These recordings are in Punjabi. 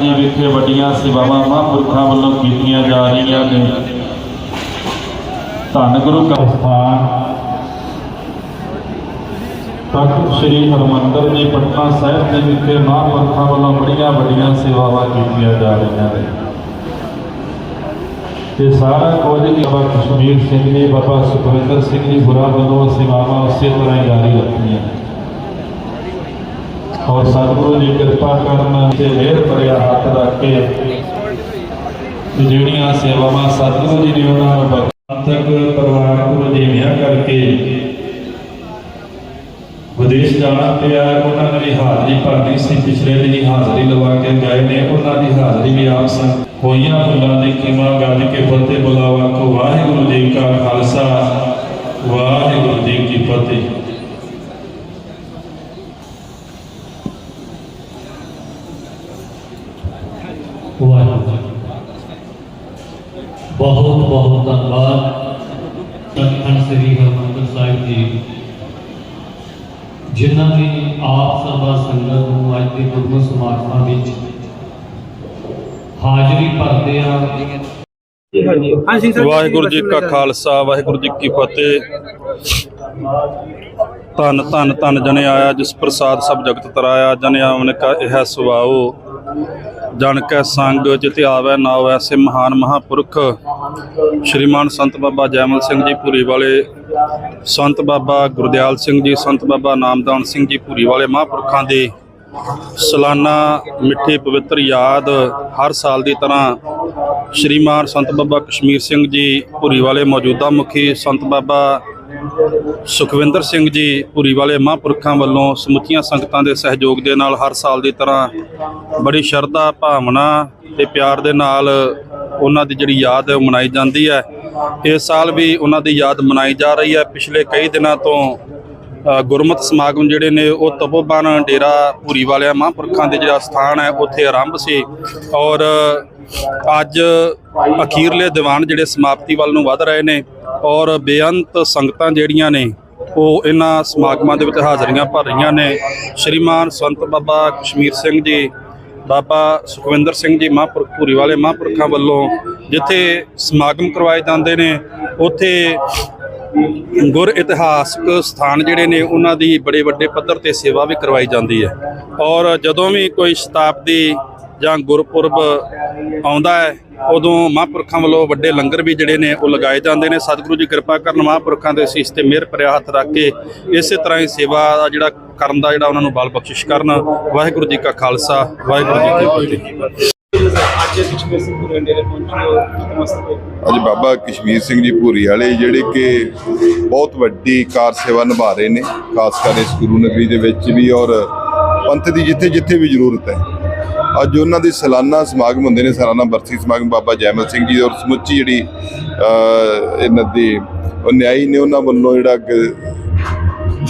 ਜੀ ਵਿਖੇ ਵੱਡੀਆਂ ਸੇਵਾਵਾਂ ਮਹਾਂਪੁਰਖਾਂ ਵੱਲੋਂ ਕੀਤੀਆਂ ਜਾ ਰਹੀਆਂ ਨੇ। ਧੰਨ ਗੁਰੂ ਕਾ ਸਥਾਨ। ਤਖਤ ਸ੍ਰੀ ਹਰਮੰਦਰ ਜੀ ਪਟਨਾ ਸਾਹਿਬ ਦੇ ਵਿਖੇ ਮਹਾਂਪੁਰਖਾਂ ਵੱਲੋਂ ਬੜੀਆਂ ਵੱਡੀਆਂ ਸੇਵਾਵਾਂ ਕੀਤੀਆਂ ਜਾ ਰਹੀਆਂ ਨੇ। ਤੇ ਸਾਰਾ ਕੁਝ ਹੀ ਬਾਬਾ ਕਸ਼ਮੀਰ ਸਿੰਘ ਜੀ ਬਾਬਾ ਸੁਖਵਿੰਦਰ ਸਿੰਘ ਜੀ ਬੁਰਾ ਵੱਲੋਂ ਸੇਵਾਵਾਂ ਉਸੇ ਤਰ੍ਹਾਂ ਹੀ ਜਾਰੀ ਰੱਖੀਆਂ ਔਰ ਸਤਿਗੁਰੂ ਜੀ ਕਿਰਪਾ ਕਰਨ ਤੇ ਮਿਹਰ ਭਰਿਆ ਹੱਥ ਰੱਖ ਕੇ ਜਿਹੜੀਆਂ ਸੇਵਾਵਾਂ ਸਤਿਗੁਰੂ ਜੀ ਨੇ ਉਹਨਾਂ ਨੂੰ ਬਖਸ਼ਤਕ ਪਰਿਵਾਰ ਨੂੰ ਜੀ ਵਿਆਹ ਕਰਕੇ ਵਿਦੇਸ਼ ਜਾਣਾ ਪਿਆ, ਉਹਨਾਂ ਨੇ ਵੀ ਹਾਜ਼ਰੀ ਭਰਨੀ ਸੀ, ਪਿਛਲੇ ਦਿਨੀ ਹਾਜ਼ਰੀ ਲਵਾ ਕੇ ਗਏ ਨੇ, ਉਹਨਾਂ ਦੀ ਹਾਜ਼ਰੀ ਵੀ ਆਪ ਸੰਗ ਹੋਈਆਂ ਫੁੱਲਾਂ ਦੀ ਖਿਮਾ ਗੱਜ ਕੇ ਫਤਿਹ ਬੁਲਾਵਾ ਕੋ ਵਾਹਿਗੁਰੂ ਜੀ ਕਾ ਖਾਲਸਾ ਵਾਹਿਗੁਰੂ ਜੀ ਕੀ ਫਤਿਹ ਵਾਹਿਗੁਰੂ ਜੀ ਬਹੁਤ ਬਹੁਤ ਧੰਨਵਾਦ। ਤਖਤ ਸ੍ਰੀ ਹਰਿਮੰਦਰ ਸਾਹਿਬ ਜੀ, ਜਿਨ੍ਹਾਂ ਨੇ ਆਪ ਸਰਬਾ ਸੰਗਤ ਨੂੰ ਅੱਜ ਦੇ ਗੁਰਮਤਿ ਸਮਾਗਮਾਂ ਵਿੱਚ ਹਾਜ਼ਰੀ ਭਰਦੇ ਆ। ਵਾਹਿਗੁਰੂ ਜੀ ਕਾ ਖਾਲਸਾ, ਵਾਹਿਗੁਰੂ ਜੀ ਕੀ ਫਤਿਹ। ਧੰਨ ਧੰਨ ਧੰਨ ਜਨੇ ਆਇਆ, ਜਿਸ ਪ੍ਰਸਾਦ ਸਭ ਜਗਤ ਤਰਾਇਆ, ਜਨ ਆਵਨ ਕਾ ਇਹ ਸੁਭਾਉ ਜਨ ਕੈ ਸੰਗ ਜਿਤਿ ਆਵੈ ਨਾ ਹੋਵੈ ਮਹਾਨ ਮਹਾਪੁਰਖ। ਸ਼੍ਰੀਮਾਨ ਸੰਤ ਬਾਬਾ ਜੈਮਲ ਸਿੰਘ ਜੀ ਪੂਰੀ ਵਾਲੇ, ਸੰਤ ਬਾਬਾ ਗੁਰਦਿਆਲ ਸਿੰਘ ਜੀ, ਸੰਤ ਬਾਬਾ ਨਾਮਦਾਨ ਸਿੰਘ ਜੀ ਭੂਰੀ ਵਾਲੇ ਮਹਾਂਪੁਰਖਾਂ ਦੇ ਸਾਲਾਨਾ ਮਿੱਠੀ ਪਵਿੱਤਰ ਯਾਦ ਹਰ ਸਾਲ ਦੀ ਤਰ੍ਹਾਂ ਸ਼੍ਰੀਮਾਨ ਸੰਤ ਬਾਬਾ ਕਸ਼ਮੀਰ ਸਿੰਘ ਜੀ ਭੂਰੀ ਵਾਲੇ ਮੌਜੂਦਾ ਮੁਖੀ, ਸੰਤ ਬਾਬਾ ਸੁਖਵਿੰਦਰ ਸਿੰਘ ਜੀ ਭੁਰੀ ਵਾਲੇ ਮਹਾਂਪੁਰਖਾਂ ਵੱਲੋਂ ਸਮੁੱਚੀਆਂ ਸੰਗਤਾਂ ਦੇ ਸਹਿਯੋਗ ਦੇ ਨਾਲ ਹਰ ਸਾਲ ਦੀ ਤਰ੍ਹਾਂ ਬੜੀ ਸ਼ਰਧਾ ਭਾਵਨਾ ਤੇ ਪਿਆਰ ਦੇ ਨਾਲ ਉਹਨਾਂ ਦੀ ਜਿਹੜੀ ਯਾਦ ਹੈ ਉਹ ਮਨਾਈ ਜਾਂਦੀ ਹੈ। ਇਸ ਸਾਲ ਵੀ ਉਹਨਾਂ ਦੀ ਯਾਦ ਮਨਾਈ ਜਾ ਰਹੀ ਹੈ। ਪਿਛਲੇ ਕਈ ਦਿਨਾਂ ਤੋਂ ਅ, ਗੁਰਮਤਿ ਸਮਾਗਮ ਜਿਹੜੇ ਨੇ ਉਹ ਤਪੋਬਨ ਡੇਰਾ ਭੂਰੀ ਵਾਲਿਆਂ ਮਹਾਂਪੁਰਖਾਂ ਦੇ ਜਿਹੜਾ ਸਥਾਨ ਹੈ ਉੱਥੇ ਆਰੰਭ ਸੀ ਔਰ ਅੱਜ ਅਖੀਰਲੇ ਦੀਵਾਨ ਜਿਹੜੇ ਸਮਾਪਤੀ ਵੱਲ ਨੂੰ ਵਧ ਰਹੇ ਨੇ ਔਰ ਬੇਅੰਤ ਸੰਗਤਾਂ ਜਿਹੜੀਆਂ ਨੇ, ਉਹ ਇਹਨਾਂ ਸਮਾਗਮਾਂ ਦੇ ਵਿੱਚ ਹਾਜ਼ਰੀਆਂ ਭਰ ਰਹੀਆਂ ਨੇ। ਸ਼੍ਰੀਮਾਨ ਸੰਤ ਬਾਬਾ ਕਸ਼ਮੀਰ ਸਿੰਘ ਜੀ, ਬਾਬਾ ਸੁਖਵਿੰਦਰ ਸਿੰਘ ਜੀ ਮਹਾਂਪੁਰਖ, ਭੂਰੀ ਵਾਲੇ ਮਹਾਂਪੁਰਖਾਂ ਵੱਲੋਂ ਜਿੱਥੇ ਸਮਾਗਮ ਕਰਵਾਏ ਜਾਂਦੇ ਨੇ, ਉੱਥੇ ਗੁਰ ਇਤਿਹਾਸਕ ਸਥਾਨ ਜਿਹੜੇ ਨੇ, ਉਹਨਾਂ ਦੀ ਬੜੇ ਵੱਡੇ ਪੱਧਰ ਤੇ ਸੇਵਾ ਵੀ ਕਰਵਾਈ ਜਾਂਦੀ ਹੈ। ਔਰ ਜਦੋਂ ਵੀ ਕੋਈ ਸ਼ਤਾਬਦੀ ਜਾਂ ਗੁਰਪੁਰਬ ਆਉਂਦਾ ਹੈ, ਉਦੋਂ ਮਹਾਂਪੁਰਖਾਂ ਵੱਲੋਂ ਵੱਡੇ ਲੰਗਰ ਵੀ ਜਿਹੜੇ ਨੇ ਉਹ ਲਗਾਏ ਜਾਂਦੇ ਨੇ। ਸਤਿਗੁਰੂ ਜੀ ਕਿਰਪਾ ਕਰਨ ਮਹਾਂਪੁਰਖਾਂ ਦੇ ਸੀਸ ਤੇ ਮਿਹਰ ਭਰਿਆ ਹੱਥ ਰੱਖ ਕੇ ਇਸੇ ਤਰ੍ਹਾਂ ਹੀ ਸੇਵਾ ਦਾ ਜਿਹੜਾ ਕਰਨ ਦਾ ਜਿਹੜਾ ਉਹਨਾਂ ਨੂੰ ਬਲ ਬਖਸ਼ਿਸ਼ ਕਰਨ। ਵਾਹਿਗੁਰੂ ਜੀ ਕਾ ਖਾਲਸਾ, ਵਾਹਿਗੁਰੂ ਜੀ ਕੀ ਫਤਿਹ। ਅੱਜ ਬਾਬਾ ਕਸ਼ਮੀਰ ਸਿੰਘ ਜੀ ਭੂਰੀ ਵਾਲੇ, ਜਿਹੜੇ ਕਿ ਬਹੁਤ ਵੱਡੀ ਕਾਰ ਸੇਵਾ ਨਿਭਾ ਰਹੇ ਨੇ, ਖਾਸ ਕਰ ਇਸ ਗੁਰੂ ਨਗਰੀ ਦੇ ਵਿੱਚ ਵੀ ਔਰ ਪੰਥ ਦੀ ਜਿੱਥੇ ਜਿੱਥੇ ਵੀ ਜ਼ਰੂਰਤ ਹੈ। ਅੱਜ ਉਹਨਾਂ ਦੇ ਸਾਲਾਨਾ ਸਮਾਗਮ ਹੁੰਦੇ ਨੇ ਸਾਲਾਨਾ ਬਰਸੀ ਸਮਾਗਮ ਬਾਬਾ ਜੈਮਲ ਸਿੰਘ ਜੀ ਔਰ ਸਮੁੱਚੀ ਜਿਹੜੀ ਇਹਨਾਂ ਦੀ ਉਹ ਨਿਆਈ ਨੇ ਉਹਨਾਂ ਵੱਲੋਂ ਜਿਹੜਾ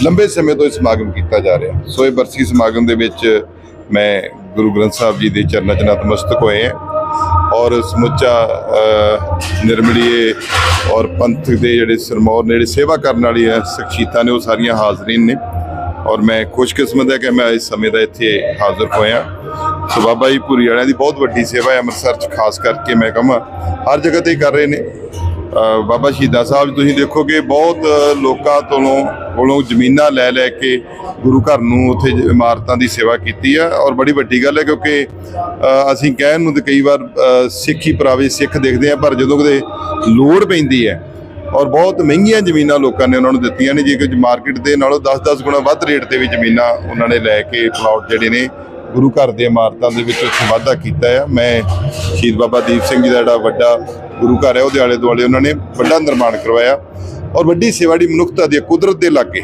ਲੰਬੇ ਸਮੇਂ ਤੋਂ ਇਹ ਸਮਾਗਮ ਕੀਤਾ ਜਾ ਰਿਹਾ। ਸੋ ਇਹ ਬਰਸੀ ਸਮਾਗਮ ਦੇ ਵਿੱਚ ਮੈਂ ਗੁਰੂ ਗ੍ਰੰਥ ਸਾਹਿਬ ਜੀ ਦੇ ਚਰਨਾਂ 'ਚ ਨਤਮਸਤਕ ਹੋਏ ਹਾਂ ਔਰ ਸਮੁੱਚਾ ਅ, ਔਰ ਪੰਥ ਦੇ ਜਿਹੜੇ ਸਰਮੌਰ ਨੇ ਜਿਹੜੇ ਸੇਵਾ ਕਰਨ ਵਾਲੀਆਂ ਸ਼ਖਸੀਅਤਾਂ ਨੇ ਉਹ ਸਾਰੀਆਂ ਹਾਜ਼ਰੀਨ ਨੇ। ਔਰ ਮੈਂ ਖੁਸ਼ਕਿਸਮਤ ਹੈ ਕਿ ਮੈਂ ਇਸ ਸਮੇਂ ਦਾ ਇੱਥੇ ਹਾਜ਼ਰ ਹੋਇਆ। ਸੋ ਬਾਬਾ ਜੀ ਭੂਰੀ ਵਾਲਿਆਂ ਦੀ ਬਹੁਤ ਵੱਡੀ ਸੇਵਾ ਹੈ ਅੰਮ੍ਰਿਤਸਰ 'ਚ ਖਾਸ ਕਰਕੇ ਮੈਂ ਕਹਾਂ ਹਰ ਜਗ੍ਹਾ ਤੇ ਕਰ ਰਹੇ ਨੇ। ਬਾਬਾ ਸ਼ਹੀਦਾਂ ਸਾਹਿਬ ਤੁਸੀਂ ਦੇਖੋਗੇ ਬਹੁਤ ਲੋਕਾਂ ਤੋਂ ਕੋਲੋਂ ਜ਼ਮੀਨਾਂ ਲੈ ਲੈ ਕੇ ਗੁਰੂ ਘਰ ਨੂੰ ਉੱਥੇ ਇਮਾਰਤਾਂ ਦੀ ਸੇਵਾ ਕੀਤੀ ਆ। ਔਰ ਬੜੀ ਵੱਡੀ ਗੱਲ ਹੈ ਕਿਉਂਕਿ ਅਸੀਂ ਕਹਿਣ ਨੂੰ ਤੇ ਕਈ ਵਾਰ ਅ, ਸਿੱਖ ਹੀ ਪਰਾਵੇ ਸਿੱਖ ਦੇਖਦੇ ਆ ਪਰ ਜਦੋਂ ਕਦੇ ਲੋੜ ਪੈਂਦੀ ਹੈ ਔਰ ਬਹੁਤ ਮਹਿੰਗੀਆਂ ਜ਼ਮੀਨਾਂ ਲੋਕਾਂ ਨੇ ਉਹਨਾਂ ਨੂੰ ਦਿੱਤੀਆਂ ਨੇ ਜੇ ਕਿ ਮਾਰਕੀਟ ਦੇ ਨਾਲੋਂ 10-10 ਗੁਣਾ ਵੱਧ ਰੇਟ ਤੇ ਵੀ ਜ਼ਮੀਨਾਂ ਉਹਨਾਂ ਨੇ ਲੈ ਕੇ ਪਲਾਟ ਜਿਹੜੇ ਨੇ ਗੁਰੂ ਘਰ ਦੇ ਇਮਾਰਤਾਂ ਦੇ ਵਿੱਚ ਉੱਥੇ ਵਾਧਾ ਕੀਤਾ ਆ। ਮੈਂ ਸ਼ਹੀਦ ਬਾਬਾ ਦੀਪ ਸਿੰਘ ਜੀ ਦਾ ਜਿਹੜਾ ਵੱਡਾ ਗੁਰੂ ਘਰ ਹੈ ਉਹਦੇ ਆਲੇ ਦੁਆਲੇ ਉਹਨਾਂ ਨੇ ਵੱਡਾ ਨਿਰਮਾਣ ਕਰਵਾਇਆ ਔਰ ਵੱਡੀ ਸੇਵਾ ਦੀ ਮਨੁੱਖਤਾ ਦੀ ਹੈ, ਕੁਦਰਤ ਦੇ ਲਾਗੇ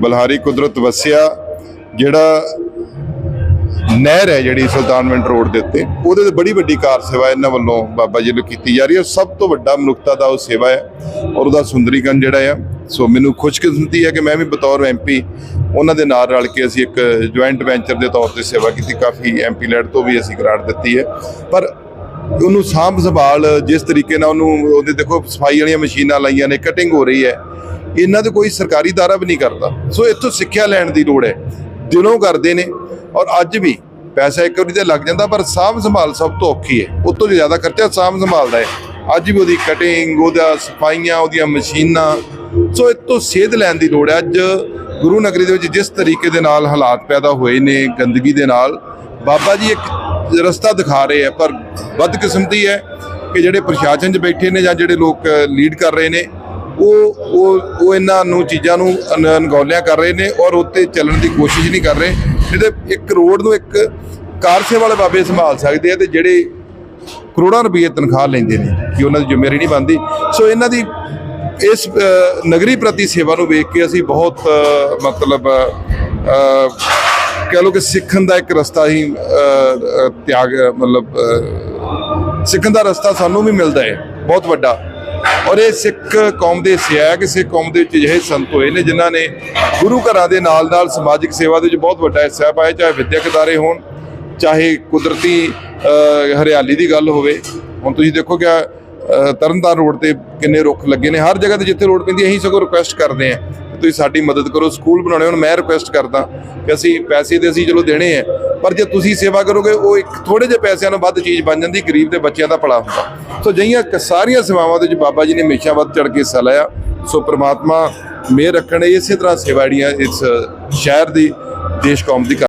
ਬਲਹਾਰੀ ਕੁਦਰਤ ਵਸਿਆ ਜਿਹੜਾ ਨਹਿਰ ਹੈ ਜਿਹੜੀ ਸੁਲਤਾਨਵਿੰਡ ਰੋਡ ਦੇ ਉੱਤੇ। ਉਹਦੇ ਤੇ ਬੜੀ ਵੱਡੀ ਕਾਰ ਸੇਵਾ ਇਹਨਾਂ ਵੱਲੋਂ ਬਾਬਾ ਜੀ ਨੂੰ ਕੀਤੀ ਜਾ ਰਹੀ ਹੈ। ਸਭ ਤੋਂ ਵੱਡਾ ਮਨੁੱਖਤਾ ਦਾ ਉਹ ਸੇਵਾ ਹੈ। ਔਰ ਉਹਦਾ ਸੁੰਦਰੀਕਰਨ ਜਿਹੜਾ ਆ, ਸੋ ਮੈਨੂੰ ਖੁਸ਼ਕਿਸਮਤੀ ਹੈ ਕਿ ਮੈਂ ਵੀ ਬਤੌਰ ਐਮਪੀ ਉਹਨਾਂ ਦੇ ਨਾਲ ਰਲ ਕੇ ਅਸੀਂ ਇੱਕ ਜੁਆਇੰਟ ਵੈਂਚਰ ਦੇ ਤੌਰ ਤੇ ਸੇਵਾ ਕੀਤੀ। ਕਾਫੀ ਐਮਪੀ ਲੈਡ ਤੋਂ ਵੀ ਅਸੀਂ ਗ੍ਰਾਂਟ ਦਿੱਤੀ ਹੈ। ਪਰ ਉਹਨੂੰ ਸਾਂਭ ਸੰਭਾਲ ਜਿਸ ਤਰੀਕੇ ਨਾਲ ਉਹਨੂੰ, ਉਹਦੇ ਦੇਖੋ ਸਫ਼ਾਈ ਵਾਲੀਆਂ ਮਸ਼ੀਨਾਂ ਲਾਈਆਂ ਨੇ ਕਟਿੰਗ ਹੋ ਰਹੀ ਹੈ। ਇਹਨਾਂ 'ਤੇ ਕੋਈ ਸਰਕਾਰੀ ਦਾਰਾ ਵੀ ਨਹੀਂ ਕਰਦਾ। ਸੋ ਇੱਥੋਂ ਸਿੱਖਿਆ ਲੈਣ ਦੀ ਲੋੜ ਹੈ। ਦਿਲੋਂ ਕਰਦੇ ਨੇ। ਔਰ ਅੱਜ ਵੀ ਪੈਸਾ ਇੱਕ ਵਾਰੀ ਤੇ ਲੱਗ ਜਾਂਦਾ, ਪਰ ਸਾਂਭ ਸੰਭਾਲ ਸਭ ਤੋਂ ਔਖੀ ਹੈ। ਉਹ ਤੋਂ ਜ਼ਿਆਦਾ ਖਰਚਾ ਸਾਂਭ ਸੰਭਾਲ ਦਾ ਹੈ। ਅੱਜ ਵੀ ਉਹਦੀ ਕਟਿੰਗ ਉਹਦਾ ਸਫਾਈਆਂ, ਉਹਦੀਆਂ ਮਸ਼ੀਨਾਂ, ਸੋ ਇਹ ਤੋਂ ਸੇਧ ਲੈਣ ਦੀ ਲੋੜ ਹੈ। ਅੱਜ ਗੁਰੂ ਨਗਰੀ ਦੇ ਵਿੱਚ ਜਿਸ ਤਰੀਕੇ ਦੇ ਨਾਲ ਹਾਲਾਤ ਪੈਦਾ ਹੋਏ ਨੇ, ਗੰਦਗੀ ਦੇ ਨਾਲ, ਬਾਬਾ ਜੀ ਇੱਕ ਰਸਤਾ ਦਿਖਾ ਰਹੇ ਆ ਪਰ ਬਦਕਿਸਮਤੀ ਹੈ ਕਿ ਜਿਹੜੇ ਪ੍ਰਸ਼ਾਸਨ 'ਚ ਬੈਠੇ ਨੇ ਜਾਂ ਜਿਹੜੇ ਲੋਕ ਲੀਡ ਕਰ ਰਹੇ ਨੇ, ਉਹ ਉਹ ਉਹ ਇਹਨਾਂ ਨੂੰ ਚੀਜ਼ਾਂ ਨੂੰ ਅਨ- ਅਣਗੌਲਿਆਂ ਕਰ ਰਹੇ ਨੇ ਔਰ ਉੱਤੇ ਚੱਲਣ ਦੀ ਕੋਸ਼ਿਸ਼ ਨਹੀਂ ਕਰ ਰਹੇ। ਜਿਹਦੇ ਇੱਕ ਰੋਡ ਨੂੰ ਇੱਕ ਕਾਰ ਸੇਵਾ ਵਾਲੇ ਬਾਬੇ ਸੰਭਾਲ ਸਕਦੇ ਆ ਤੇ ਜਿਹੜੇ ਕਰੋੜਾਂ ਰੁਪਏ ਤਨਖਾਹ ਲੈਂਦੇ ਨੇ ਕਿ ਉਹਨਾਂ ਦੀ ਜ਼ਿੰਮੇਵਾਰੀ ਨਹੀਂ ਬਣਦੀ। ਸੋ ਇਹਨਾਂ ਦੀ ਇਸ ਨਗਰੀ ਪ੍ਰਤੀ ਸੇਵਾ ਨੂੰ ਵੇਖ ਕੇ ਅਸੀਂ ਬਹੁਤ ਮਤਲਬ ਅ, ਕਹਿ ਲਓ ਕਿ ਸਿੱਖਣ ਦਾ ਇੱਕ ਰਸਤਾ ਹੀ ਤਿਆਗ ਮਤਲਬ ਸਿੱਖਣ ਦਾ ਰਸਤਾ ਸਾਨੂੰ ਵੀ ਮਿਲਦਾ ਹੈ ਬਹੁਤ ਵੱਡਾ। ਔਰ ਇਹ ਸਿੱਖ ਕੌਮ ਦੇ ਹਿੱਸੇ ਹੈ ਕਿ ਸਿੱਖ ਕੌਮ ਦੇ ਵਿੱਚ ਅਜਿਹੇ ਸੰਤ ਹੋਏ ਨੇ, ਜਿਨ੍ਹਾਂ ਨੇ ਗੁਰੂ ਘਰਾਂ ਦੇ ਨਾਲ ਨਾਲ ਸਮਾਜਿਕ ਸੇਵਾ ਦੇ ਵਿੱਚ ਬਹੁਤ ਵੱਡਾ ਹਿੱਸਾ ਪਾਇਆ, ਚਾਹੇ ਵਿਦਿਅਕ ਅਦਾਰੇ ਹੋਣ, ਚਾਹੇ ਕੁਦਰਤੀ ਹਰਿਆਲੀ ਦੀ ਗੱਲ ਹੋਵੇ। ਹੁਣ ਤੁਸੀਂ ਦੇਖੋ ਕਿ ਤਰਨਤਾਰਨ ਰੋਡ ਤੇ ਕਿੰਨੇ ਰੁੱਖ ਲੱਗੇ ਨੇ। ਹਰ ਜਗ੍ਹਾ ਤੇ ਜਿੱਥੇ ਰੋਡ ਪੈਂਦੀ ਅਸੀਂ ਸਗੋਂ ਰਿਕੁਐਸਟ ਕਰਦੇ ਆ ਤੁਸੀਂ ਸਾਡੀ ਮਦਦ ਕਰੋ, ਸਕੂਲ ਬਣਾਉਣੇ, ਹੁਣ ਮੈਂ ਰਿਕੁਐਸਟ ਕਰਦਾ ਕਿ ਅਸੀਂ ਪੈਸੇ ਤੇ ਅਸੀਂ ਚਲੋ ਦੇਣੇ ਆ, ਪਰ ਜੇ ਤੁਸੀਂ ਸੇਵਾ ਕਰੋਗੇ, ਉਹ ਇੱਕ ਥੋੜੇ ਜਿਹੇ ਪੈਸਿਆਂ ਨਾਲ ਵੱਧ ਚੀਜ਼ ਬਣ ਜਾਂਦੀ, ਗਰੀਬ ਦੇ ਬੱਚਿਆਂ ਦਾ ਭਲਾ ਹੁੰਦਾ। ਸੋ ਜਈਆਂ ਸਾਰੀਆਂ ਸੇਵਾਵਾਂ ਦੇ ਵਿੱਚ ਬਾਬਾ ਜੀ ਨੇ ਹਮੇਸ਼ਾ ਵੱਧ ਚੜ ਕੇ ਹਿੱਸਾ ਲਿਆ। ਸੋ ਪ੍ਰਮਾਤਮਾ ਮਿਹਰ ਰੱਖਣ, ਇਸੇ ਤਰ੍ਹਾਂ ਸੇਵਾ ਜਿਹੜੀਆਂ ਇਸ ਸ਼ਹਿਰ ਦੀ, ਦੇਸ਼ ਕੌਮ ਦੀ ਕਰ-